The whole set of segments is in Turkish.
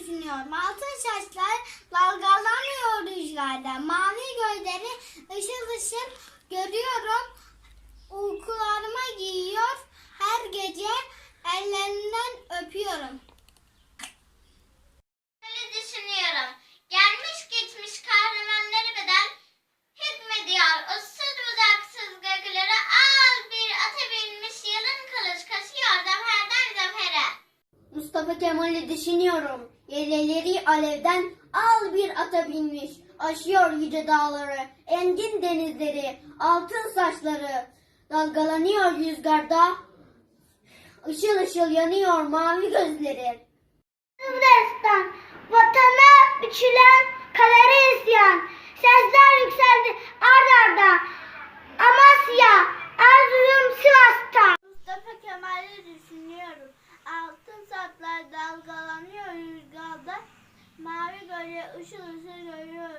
düşünüyorum. Altın saçlar dalgalanıyor rüzgarda. Mavi gözleri ışıl ışıl görüyorum. Uykularıma giyiyor. Her gece ellerinden öpüyorum. Öyle düşünüyorum. Gelmiş geçmiş kahramanları bedel hükmediyor. Ussuz budaksız gökülere al bir ata binmiş yalın kılıç kaşıyor zaferden zafere. Mustafa Kemal'i düşünüyorum. Yeleleri alevden al bir ata binmiş. Aşıyor yüce dağları, engin denizleri, altın saçları. Dalgalanıyor rüzgarda, ışıl ışıl yanıyor mavi gözleri. Destan, vatana biçilen Göle ışıl ışıl görüyor.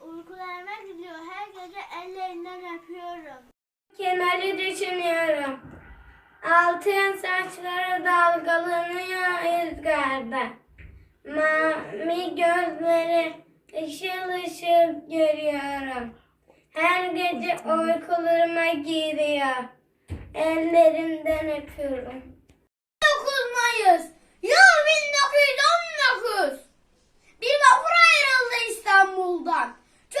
Uykularıma gidiyor. Her gece ellerinden öpüyorum. Kemal'i düşünüyorum. Altın saçları dalgalanıyor rüzgarda. Mavi gözleri ışıl ışıl görüyorum. Her gece uykularıma giriyor. Ellerimden öpüyorum. 9 Mayıs Yıl 1919